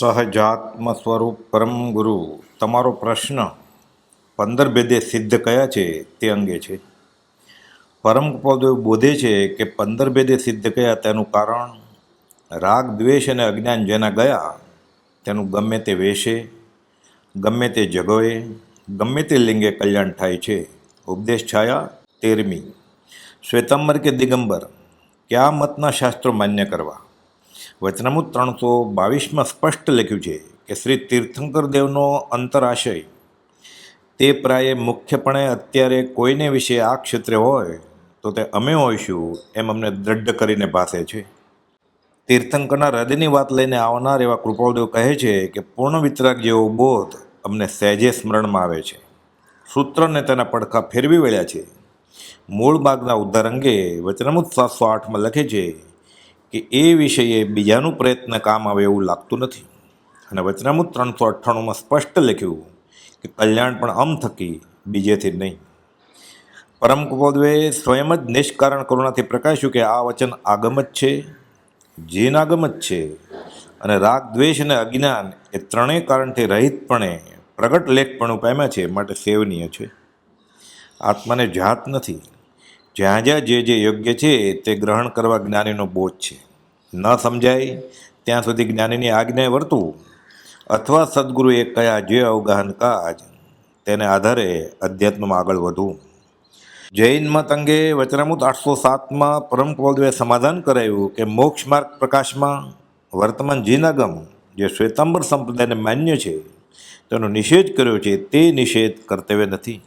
સહજાત્મ સ્વરૂપ પરમ ગુરુ, તમારો પ્રશ્ન પંદર ભેદે સિદ્ધ કયા છે તે અંગે છે. પરમ બોધે છે કે પંદર ભેદે સિદ્ધ કયા તેનું કારણ રાગ, દ્વેષ અને અજ્ઞાન જેના ગયા તેનું ગમે તે વેશે, ગમે તે જગોએ ગમે તે લિંગે કલ્યાણ થાય છે. ઉપદેશ છાયા તેરમી. શ્વેતંબર કે દિગંબર કયા મતના શાસ્ત્રો માન્ય કરવા. વચનામૃત ત્રણસો બાવીસમાં સ્પષ્ટ લખ્યું છે કે શ્રી તીર્થંકર દેવનો અંતરાશય, તે પ્રાયે મુખ્યપણે અત્યારે કોઈને વિશે આ ક્ષેત્રે હોય, તો તે અમે હોઈશું એમ અમને દ્રઢ કરીને ભાસે છે. તીર્થંકરના હૃદયની વાત લઈને આવનાર એવા કૃપાળદેવ કહે છે કે પૂર્ણ વિતરાગ જેવો બોધ અમને સહેજે સ્મરણમાં આવે છે. સૂત્રને તેના પડખા ફેરવી વળ્યા છે. મૂળ ભાગના ઉદ્ધાર અંગે વચનામૃત સાતસો આઠમાં લખે છે કે એ વિષયે બીજાનું પ્રયત્ન કામ આવે એવું લાગતું નથી. અને વચનામૃત ત્રણસો અઠ્ઠાણુંમાં સ્પષ્ટ લખ્યું કે કલ્યાણ પણ અમ થકી બીજેથી નહીં. પરમ કુપોદવે સ્વયં જ નિષ્કારણ કરુણાથી પ્રકાશ્યું કે આ વચન આગમ જ છે જીનાગમ જ છે, અને રાગ, દ્વેષ અને અજ્ઞાન એ ત્રણેય કારણથી રહિતપણે પ્રગટ લેખપણું પામ્યા છે, માટે સેવનીય છે. આત્માને જાત નથી જ્યાં જ્યાં જે જે યોગ્ય છે તે ગ્રહણ કરવા જ્ઞાનીનો બોધ છે. ન સમજાય ત્યાં સુધી જ્ઞાનીની આજ્ઞાએ વર્તવું અથવા સદગુરુએ કયા જે અવગાહન કાજ તેને આધારે અધ્યાત્મમાં આગળ વધવું. જૈન મત અંગે વચનામૃત આઠસો સાતમાં પરમ કૌલદેવે સમાધાન કરાયું કે મોક્ષ માર્ગ પ્રકાશમાં વર્તમાન જીનાગમ, જે શ્વેતાંબર સંપ્રદાયને માન્ય છે, તેનો નિષેધ કર્યો છે તે નિષેધ કર્તવ્ય નથી.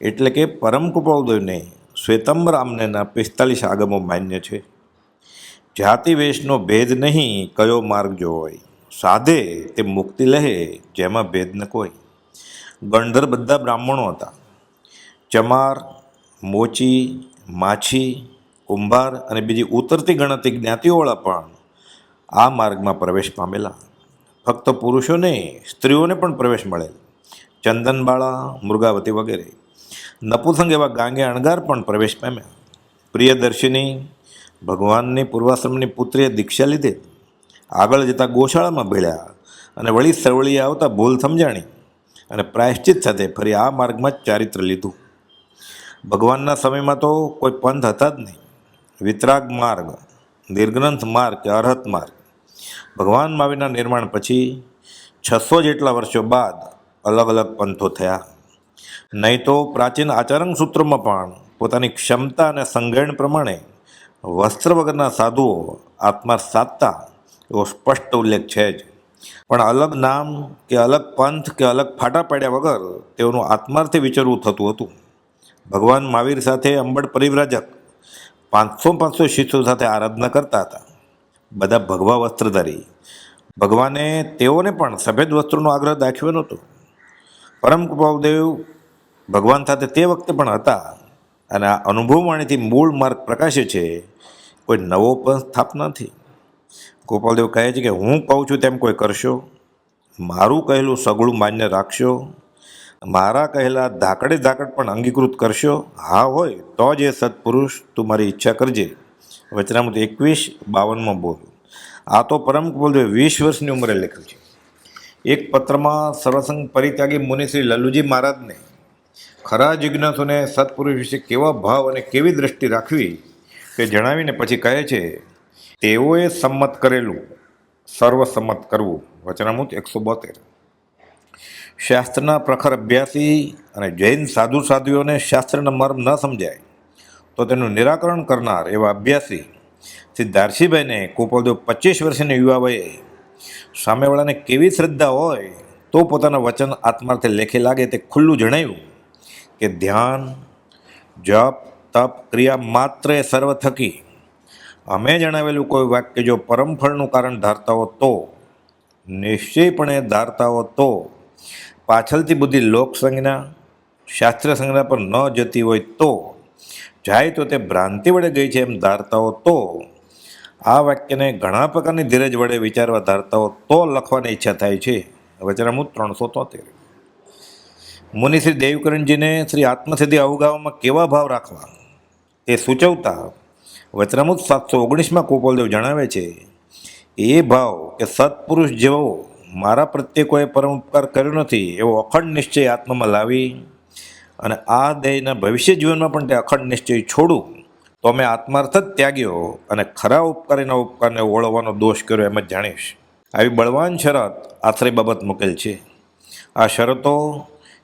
એટલે કે પરમ કૃપાઉદયને શ્વેતાંબર આમનેના પિસ્તાલીસ આગમો માન્ય છે. જાતિ વેશનો ભેદ નહીં, કયો માર્ગ જો હોય સાધે તે મુક્તિ લહે, જેમાં ભેદ ન કોઈ. ગણધર બધા બ્રાહ્મણો હતા. ચમાર, મોચી, માછી, કુંભાર અને બીજી ઉતરતી ગણતી જ્ઞાતિઓવાળા પણ આ માર્ગમાં પ્રવેશ પામેલા. ફક્ત પુરુષોને, સ્ત્રીઓને પણ પ્રવેશ મળેલ. ચંદનબાળા, મૃગાવતી વગેરે. નપુસંગ એવા ગાંગે અણગાર પણ પ્રવેશ પામ્યા. પ્રિયદર્શિની, ભગવાનની પૂર્વાશ્રમની પુત્રીએ દીક્ષા લીધે. આગળ જતાં ગોશાળામાં ભેળ્યા અને વળી સરવળીએ આવતા ભૂલ સમજાણી અને પ્રાયશ્ચિત સાથે ફરી આ માર્ગમાં જ ચારિત્ર લીધું. ભગવાનના સમયમાં તો કોઈ પંથ હતા જ નહીં. વિતરાગ માર્ગ, નિર્ગ્રંથ માર્ગ કે અરહત માર્ગ. ભગવાન મહાવીરના નિર્માણ પછી છસો જેટલા વર્ષો બાદ અલગ અલગ પંથો થયા. નહીં તો પ્રાચીન આચરણ સૂત્રોમાં પણ પોતાની ક્ષમતા અને સંગ્રહણ પ્રમાણે વસ્ત્ર વગરના સાધુઓ આત્મા સાધતા એવો સ્પષ્ટ ઉલ્લેખ છે જ. પણ અલગ નામ કે અલગ પંથ કે અલગ ફાટા પાડ્યા વગર તેઓનું આત્માર્થે વિચારવું થતું હતું. ભગવાન મહાવીર સાથે અંબડ પરિવ્રાજક પાંચસો પાંચસો શિષ્યો સાથે આરાધના કરતા હતા. બધા ભગવા વસ્ત્રધારી. ભગવાને તેઓને પણ સફેદ વસ્ત્રોનો આગ્રહ દાખવ્યો નહોતો. પરમ કૃપાદેવ ભગવાન સાથે તે વખતે પણ હતા અને આ અનુભવવાણીથી મૂળ માર્ગ પ્રકાશે છે, કોઈ નવો પણ સ્થાપના નથી. ગોપાલદેવ કહે છે કે હું કહું છું તેમ કોઈ કરશો, મારું કહેલું સગળું માન્ય રાખશો, મારા કહેલા ધાકડે ધાકડ પણ અંગીકૃત કરશો, હા હોય તો જ એ સત્પુરુષ તું મારી ઈચ્છા કરજે. વચનામૃત એકવીસ બાવનમાં બોલ. આ તો પરમ કુલદેવ વીસ વર્ષની ઉંમરે લખ્યું છે. એક પત્રમાં સર્વસંગ પરિત્યાગી મુનિશ્રી લલુજી મહારાજને ખરા જિજ્ઞાસુને સત્પુરુષ વિશે કેવા ભાવ અને કેવી દ્રષ્ટિ રાખવી તે જણાવીને પછી કહે છે, તેઓએ સંમત કરેલું, સર્વસંમત કરવું. વચનામૃત એકસો બોતેર. શાસ્ત્રના પ્રખર અભ્યાસી અને જૈન સાધુ સાધુઓને શાસ્ત્રના મર્મ ન સમજાય, તો તેનું નિરાકરણ કરનાર એવા અભ્યાસી શ્રી દારસીભાઈને કુપોલદેવ પચીસ વર્ષની યુવા વયે સામેવાળાને કેવી શ્રદ્ધા હોય તો પોતાના વચન આત્માર્થે લેખે લાગે તે ખુલ્લું જણાવ્યું. કે ધ્યાન, જપ, તપ ક્રિયા માત્ર એ સર્વ થકી અમે જણાવેલું કોઈ વાક્ય જો પરમફળનું કારણ ધારતા હો તો, નિશ્ચયપણે ધારતા હો તો. પાછળથી બુદ્ધિ લોક સંજ્ઞા શાસ્ત્ર સંજ્ઞા પર ન જતી હોય તો, જાય તો તે ભ્રાંતિ વડે ગઈ છે એમ ધારતા હો તો. આ વાક્યને ઘણા પ્રકારની ધીરજ વડે વિચારવા ધારતા હો તો લખવાની ઈચ્છા થાય છે. વચનામૃત ત્રણસો તોતેર મુનિ શ્રી દેવકરણજીને શ્રી આત્મસિદ્ધિ અવગાવામાં કેવા ભાવ રાખવા તે સૂચવતા વચનામુત સાતસો ઓગણીસમાં ગોપાલદેવ જણાવે છે, એ ભાવ કે સત્પુરુષ જેવો મારા પ્રત્યે કોઈ પરમ ઉપકાર કર્યો નથી, એવો અખંડ નિશ્ચય આત્મામાં લાવી અને આ દેહના ભવિષ્ય જીવનમાં પણ તે અખંડ નિશ્ચય છોડું, તો મેં આત્માર્થ જ ત્યાગ્યો અને ખરા ઉપકારીના ઉપકારને ઓળવાનો દોષ કર્યો એમ જ જાણીશ. આવી બળવાન શરત આશ્રય બાબત મૂકેલ છે. આ શરતો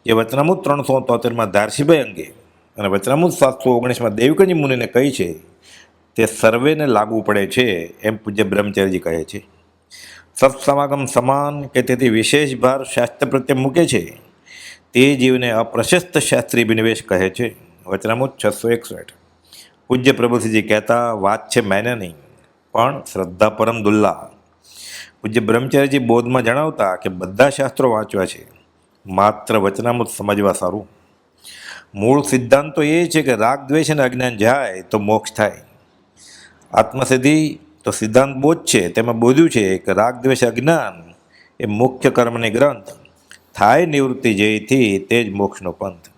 એ વચનામૃત ત્રણસો તોતેરમાં ધારસીભાઈ અંગે અને વચનામૃત સાતસો ઓગણીસમાં દેવકજી મુનિને કહી છે, તે સર્વેને લાગુ પડે છે, એમ પૂજ્ય બ્રહ્મચારીજી કહે છે. સત્સમાગમ સમાન કે તેથી વિશેષ ભાર શાસ્ત્ર પ્રત્યે મૂકે છે, તે જીવને અપ્રશસ્ત શાસ્ત્રી બિનિવેશ કહે છે. વચનામૃત છસો એકસઠ. પૂજ્ય પ્રભુસિંહજી કહેતા, વાત છે મેને નહીં, પણ શ્રદ્ધા પરમ દુલ્લા. પૂજ્ય બ્રહ્મચારીજી બોધમાં જણાવતા કે, બધા શાસ્ત્રો વાંચવા છે માત્ર વચનામૃત સમજવા સારું. મૂળ સિદ્ધાંત તો એ છે કે રાગ, દ્વેષ અને અજ્ઞાન જાય તો મોક્ષ થાય. આત્મસિદ્ધિ તો સિદ્ધાંત બોધ છે. તેમાં બોધ્યું છે કે રાગ, દ્વેષ, અજ્ઞાન એ મુખ્ય કર્મની ગ્રંથ. થાય નિવૃત્તિ જેથી તે જ મોક્ષનો પંથ.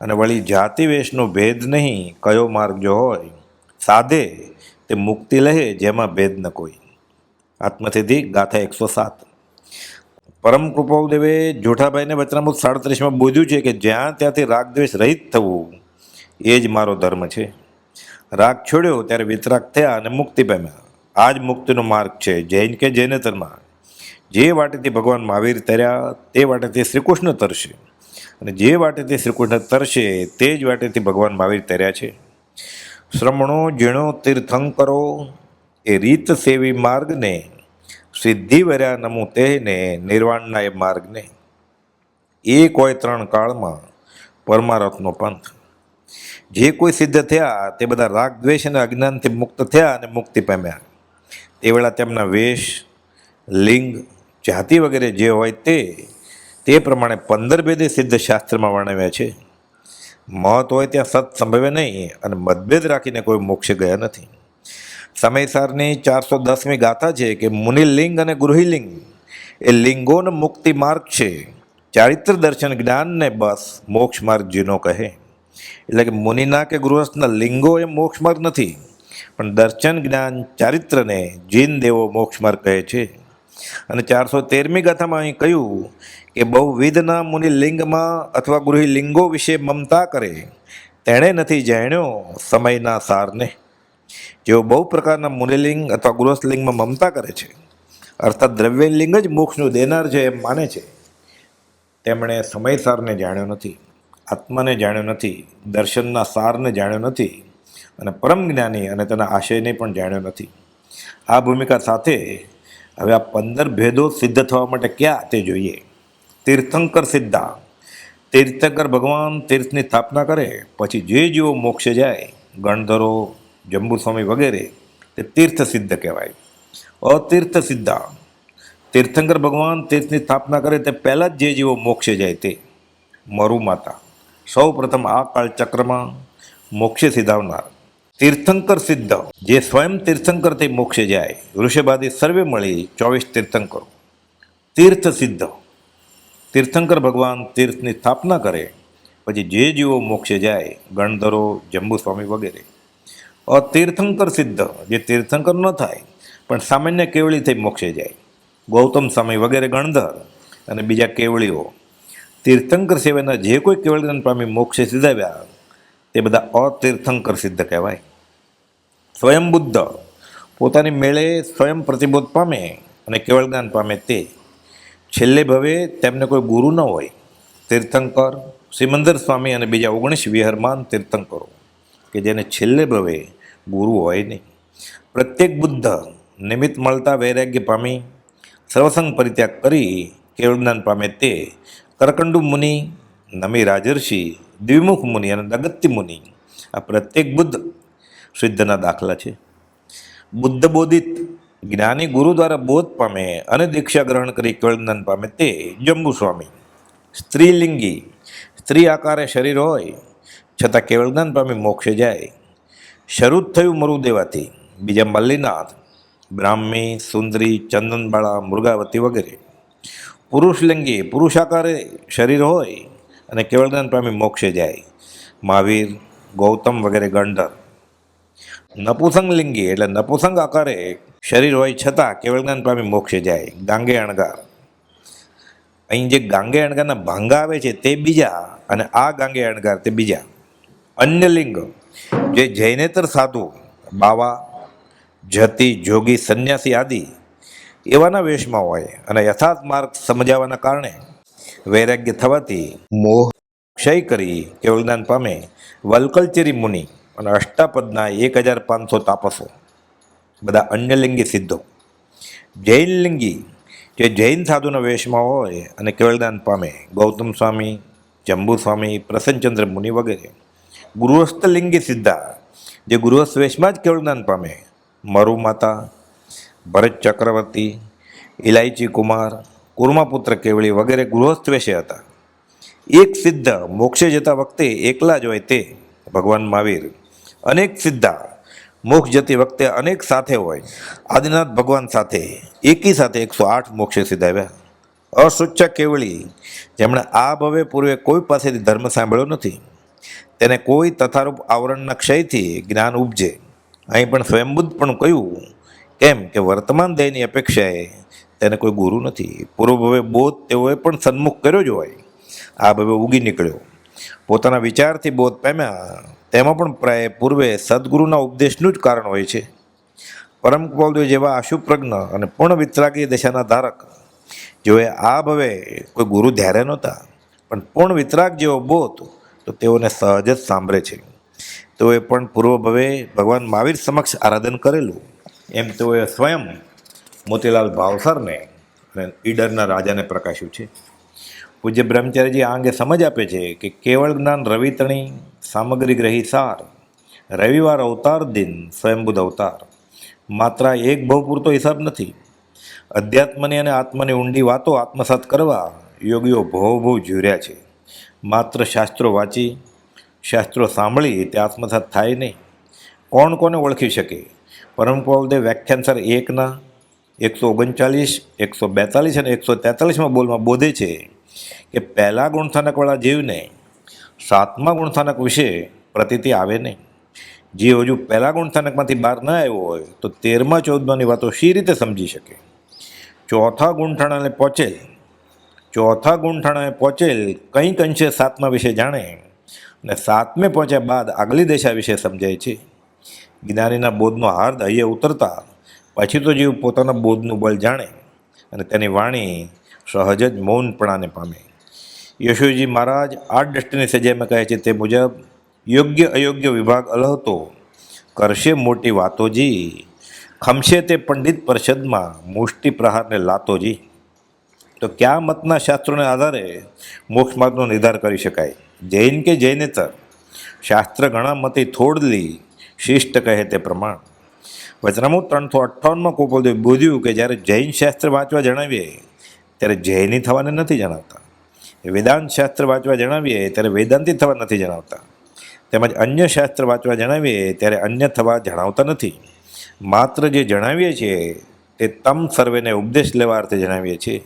અને વળી જાતિ, વેશનો ભેદ નહીં, કયો માર્ગ જો હોય, સાધે તે મુક્તિ લહે જેમાં ભેદ ન કોઈ. આત્મસિદ્ધિ ગાથા એકસો સાત. પરમ કૃપાદેવે જોઠાભાઈને વચનામૃત સાડત્રીસમાં બોધ્યું છે કે જ્યાં ત્યાંથી રાગ દ્વેષ રહિત થવું, એ જ મારો ધર્મ છે. રાગ છોડ્યો ત્યારે વિતરાગ થયા અને મુક્તિ પામ્યા. આ જ મુક્તિનો માર્ગ છે, જૈન કે જૈનેતરમાં. જે વાટેથી ભગવાન મહાવીર તર્યા, તે વાટેથી શ્રીકૃષ્ણ તરશે. અને જે વાટેથી શ્રીકૃષ્ણ તરશે, તે જ વાટેથી ભગવાન મહાવીર તર્યા છે. શ્રમણો, જીણો, તીર્થંકરો, એ રીત સેવી માર્ગને સિદ્ધિ વર્યા નમુ તેને નિર્વાણના એ માર્ગને. એક હોય ત્રણ કાળમાં પરમારથનો પંથ. જે કોઈ સિદ્ધ થયા, તે બધા રાગ, દ્વેષ અને અજ્ઞાનથી મુક્ત થયા અને મુક્તિ પામ્યા. તે વેળા તેમના વેશ, લિંગ, જાતિ વગેરે જે હોય તે તે પ્રમાણે પંદર ભેદે સિદ્ધ શાસ્ત્રમાં વર્ણવ્યા છે. મત હોય ત્યાં સત સંભવે નહીં અને મતભેદ રાખીને કોઈ મોક્ષ ગયા નથી. સમયસારની ચારસો દસમી ગાથા છે કે મુનિલિંગ અને ગૃહિલિંગ એ લિંગોનો મુક્તિ માર્ગ છે. ચારિત્ર દર્શન જ્ઞાનને બસ મોક્ષ માર્ગ જીનો કહે. એટલે કે મુનિના કે ગૃહસ્થના લિંગો એ મોક્ષ માર્ગ નથી, પણ દર્શન જ્ઞાન ચારિત્રને જીન દેવો મોક્ષ માર્ગ કહે છે. અને ચારસો તેરમી ગાથામાં અહીં કહ્યું કે બહુવિધના મુનિ લિંગમાં અથવા ગૃહી લિંગો વિશે મમતા કરે, તેણે નથી જાણ્યો સમયના સારને. જેઓ બહુ પ્રકારના મુનિલિંગ અથવા ગૃહસ્થલિંગમાં મમતા કરે છે. અર્થાત દ્રવ્યલિંગ જ મોક્ષનું દેનાર છે એમ માને છે. તેમણે સમયસારને જાણ્યો નથી, આત્માને જાણ્યો નથી, દર્શનના સારને જાણ્યો નથી અને પરમ જ્ઞાની અને તેના આશયને પણ જાણ્યો નથી. આ ભૂમિકા સાથે હવે આ પંદર ભેદો સિદ્ધ થવા માટે ક્યાં તે જોઈએ? તીર્થંકર સિદ્ધા. તીર્થંકર ભગવાન તીર્થની સ્થાપના કરે, પછી જે જીવો મોક્ષે જાય, ગણધરો જંબુસ્વામી વગેરે તે તીર્થ સિદ્ધ કહેવાય. અતીર્થ સિદ્ધા તીર્થંકર ભગવાન તીર્થની સ્થાપના કરે તે પહેલાં જ જે જીવો મોક્ષે જાય તે મરુ માતા. સૌ પ્રથમ આ કાળચક્રમાં મોક્ષે સિધાવનાર તીર્થંકર સિદ્ધ. જે સ્વયં તીર્થંકર થઈ મોક્ષે જાય વૃષભાદી સર્વે મળી ચોવીસ તીર્થંકરો. તીર્થ સિદ્ધ તીર્થંકર ભગવાન તીર્થની સ્થાપના કરે, પછી જે જીવો મોક્ષે જાય, ગણધરો, જંબુસ્વામી વગેરે. અતીર્થંકર સિદ્ધ. જે તીર્થંકર ન થાય, પણ સામાન્ય કેવળી થઈ મોક્ષે જાય. ગૌતમ સ્વામી વગેરે ગણધર અને બીજા કેવળીઓ. તીર્થંકર સેવાના જે કોઈ કેવળ પામી મોક્ષે સિધાવ્યા, તે બધા અતીર્થંકર સિદ્ધ કહેવાય. સ્વયં બુદ્ધ પોતાની મેળે સ્વયં પ્રતિબોધ પામે અને કેવળ જ્ઞાન પામે તે. છેલ્લે ભવે તેમને કોઈ ગુરુ ન હોય. તીર્થંકર, શ્રીમંદર સ્વામી અને બીજા ઓગણીસ વિહરમાન તીર્થંકરો કે જેને છેલ્લે ભવે ગુરુ હોય નહીં. પ્રત્યેક બુદ્ધ નિમિત્ત મળતા વૈરાગ્ય પામી સર્વસંગ પરિત્યાગ કરી કેવળ જ્ઞાન પામે તે કરકંડુ મુનિ, નમી રાજર્ષિ, દ્વિમુખ મુનિ અને દગત્ય મુનિ આ પ્રત્યેક બુદ્ધ સિદ્ધના દાખલા છે. બુદ્ધ બોધિત જ્ઞાની ગુરુ દ્વારા બોધ પામે અને દીક્ષા ગ્રહણ કરી કેવળ જ્ઞાન પામે તે જંબુ સ્વામી. સ્ત્રીલિંગી, સ્ત્રી આકારે શરીર હોય છતાં કેવળ જ્ઞાન પામી મોક્ષે જાય. શરૂ થયું મરુદેવાથી. બીજા મલ્લીનાથ, બ્રાહ્મી, સુંદરી, ચંદનબાળા, મૃગાવતી વગેરે. પુરુષલિંગી પુરુષ આકારે શરીર હોય અને કેવળ જ્ઞાન પામી મોક્ષે જાય. મહાવીર, ગૌતમ વગેરે ગંડર નપુસંગ લિંગી એટલે નપુસંગ આકારે શરીર હોય છતાં કેવળ જ્ઞાન પામી મોક્ષે જાય. ગાંગે અણગાર. અહીં જે ગાંગે અણગારના ભાંગા આવે છે તે બીજા અને આ ગાંગે અણગાર તે બીજા. અન્ય લિંગ જે જૈનેતર સાધુ, બાવા, જતી, જોગી, સંન્યાસી આદિ, એવાના વેશમાં હોય અને યથાર્થ માર્ગ સમજાવવાના કારણે વૈરાગ્ય થવાથી મોહ ક્ષય કરી કેવળ જ્ઞાન પામે વલ્કલચેરી મુનિ અને અષ્ટાપદના એક હજાર પાંચસો તાપસો. બધા અન્યલિંગી સિદ્ધો. જૈન લિંગી જે જૈન સાધુના વેશમાં હોય અને કેવળ જ્ઞાન પામે ગૌતમ સ્વામી જંબુ સ્વામી પ્રસન્નચંદ્ર મુનિ વગેરે. ગૃહસ્થ લિંગી સિદ્ધા. જે ગૃહસ્થ વેશમાં જ કેવળ જ્ઞાન પામે. મરુ માતા, ભરત ચક્રવર્તી ઇલાયચી કુમાર, કુર્માપુત્ર કેવળી વગેરે ગૃહસ્થ વેશે હતા. એક સિદ્ધ મોક્ષે જતા વખતે એકલા જ હોય તે ભગવાન મહાવીર અનેક સિદ્ધા મોક્ષ જતી વખતે અનેક સાથે હોય. આદિનાથ ભગવાન સાથે, એકી સાથે એકસો આઠ મોક્ષે સિધાવ્યા અસુચ્ચ કેવળી, જેમણે આ ભવે પૂર્વે કોઈ પાસેથી ધર્મ સાંભળ્યો નથી. તેને કોઈ તથારૂપ આવરણના ક્ષયથી જ્ઞાન ઉપજે. અહીં પણ સ્વયંબુદ્ધ પણ કહ્યું, કેમ કે વર્તમાન દેહની અપેક્ષાએ તેને કોઈ ગુરુ નથી. પૂર્વ ભવે બોધ તેઓએ પણ સન્મુખ કર્યો જ હોય. આ ભવે ઉગી નીકળ્યો. પોતાના વિચારથી બોધ પામ્યા. તેમાં પણ પ્રાય પૂર્વે સદગુરુના ઉપદેશનું જ કારણ હોય છે. પરમ કૃપાલદેવ જેવા આશુપ્રજ્ઞ અને પૂર્ણ વિતરાગી દશાના ધારક, જેઓએ આ ભવે કોઈ ગુરુ ધ્યારે નહોતા, પણ પૂર્ણ વિતરાગ જેવો બોધ તો તેઓને સહજ જ સાંભળે છે. તેઓએ પણ પૂર્વ ભવે ભગવાન મહાવીર સમક્ષ આરાધન કરેલું. એમ તેઓએ સ્વયં મોતીલાલ ભાવસરને અને ઈડરના રાજાને પ્રકાશ્યું છે. પૂજ્ય બ્રહ્મચારીજી આ અંગે સમજ આપે છે કે કેવળ જ્ઞાન રવિતણી સામગ્રી ગ્રહી સાર, રવિવાર અવતાર દિન સ્વયંબુદ્ધ અવતાર. માત્ર એક ભવ પૂરતો હિસાબ નથી. અધ્યાત્મની અને આત્માની ઊંડી વાતો આત્મસાત કરવા યોગીઓ ભવ ભવ ઝૂર્યા છે. માત્ર શાસ્ત્રો વાંચી, શાસ્ત્રો સાંભળી તે આત્મસાત થાય નહીં. કોણ કોને ઓળખી શકે? પરમ કૃપાલદેવ વ્યાખ્યાનસર એકના એકસો ઓગણચાલીસ, એકસો બેતાલીસ અને એકસો તેતાલીસમાં બોલમાં બોધે છે કે પહેલા ગુણસ્થાનકવાળા જીવને સાતમા ગુણસ્થાનક વિશે પ્રતીતિ આવે નહીં. જે હજુ પહેલા ગુણસ્થાનકમાંથી બહાર ન આવ્યો હોય તો તેરમા, ચૌદમાની વાતો શી રીતે સમજી શકે? ચોથા ગુણઠાણાને પહોંચેલ ચોથા ગૂંઠણે પહોંચેલ કંઈક અંશે સાતમા વિશે જાણે અને સાતમે પહોંચ્યા બાદ આગલી દિશા વિશે સમજાય છે. જ્ઞાનીના બોધનો હાર્દ અહીંયા ઉતરતા પછી તો જીવ પોતાના બોધનું બળ જાણે અને તેની વાણી સહજ જ મૌનપણાને પામે. યશોજી મહારાજ આ દ્રષ્ટિની સજામાં કહે છે, તે મુજબ યોગ્ય અયોગ્ય વિભાગ અલહતો કરશે મોટી વાતોજી ખમશે તે પંડિત પરિષદમાં મુષ્ટિ પ્રહારને લાતોજી તો કયા મતના શાસ્ત્રોને આધારે મોક્ષ માર્ગનો નિર્ધાર કરી શકાય? જૈન કે જૈનેતર? શાસ્ત્ર ઘણા મતે થોડલી શિષ્ટ કહે તે પ્રમાણ. વચનામું ત્રણસો અઠ્ઠાવનમાં કોપલદેવ બોધ્યું કે જ્યારે જૈન શાસ્ત્ર વાંચવા જણાવીએ, ત્યારે જૈની થવાને નથી જણાવતા. વેદાંત શાસ્ત્ર વાંચવા જણાવીએ, ત્યારે વેદાંતી થવા નથી જણાવતા. તેમજ અન્ય શાસ્ત્ર વાંચવા જણાવીએ, ત્યારે અન્ય થવા જણાવતા નથી. માત્ર જે જણાવીએ છીએ, તે તમ સર્વેને ઉપદેશ લેવા અર્થે જણાવીએ છીએ.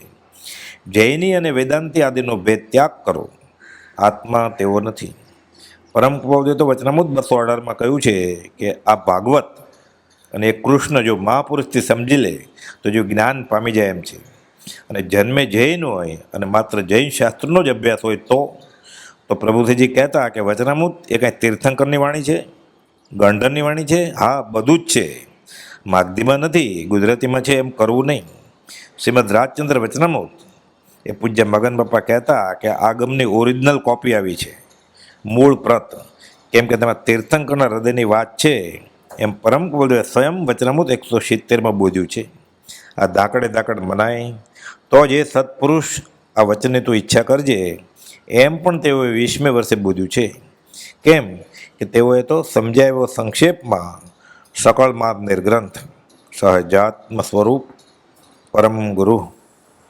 જૈની અને વેદાંતિ આદિનો ભેદ ત્યાગ કરો. આત્મા તેઓ નથી. પરમ કૃપાવદે તો વચનામૃત બસો અઢારમાં કહ્યું છે કે આ ભાગવત અને એ કૃષ્ણ જો મહાપુરુષથી સમજી લે, તો જો જ્ઞાન પામી જાય એમ છે. અને જન્મે જૈન હોય અને માત્ર જૈન શાસ્ત્રનો જ અભ્યાસ હોય તો તો પ્રભુજીજી કહેતા કે વચનામૃત એ કાંઈ તીર્થંકરની વાણી છે? ગંડરની વાણી છે? હા, બધું જ છે. માગધીમાં નથી, ગુજરાતીમાં છે એમ કરવું નહીં. શ્રીમદ રાજચંદ્ર વચનામૃત એ પૂજ્ય મગન બાપા કહેતા કે આગમની ઓરિજિનલ કોપી આવી છે. મૂળ પ્રત કેમ કે તેમાં તીર્થંકરના હૃદયની વાત છે. એમ પરમ કુલદેવે સ્વયં વચનામૃત એકસો સિત્તેરમાં બોધ્યું છે. આ દાકડે દાકડ મનાય. તો જ એ સત્પુરુષ આ વચનની તું ઈચ્છા કરજે. એમ પણ તેઓએ વીસમે વર્ષે બોધ્યું છે. કેમ કે તેઓએ તો સમજાવ્યો સંક્ષેપમાં સકળ માર્ગ નિર્ગ્રંથ. સહજાત્મ સ્વરૂપ પરમ ગુરુ.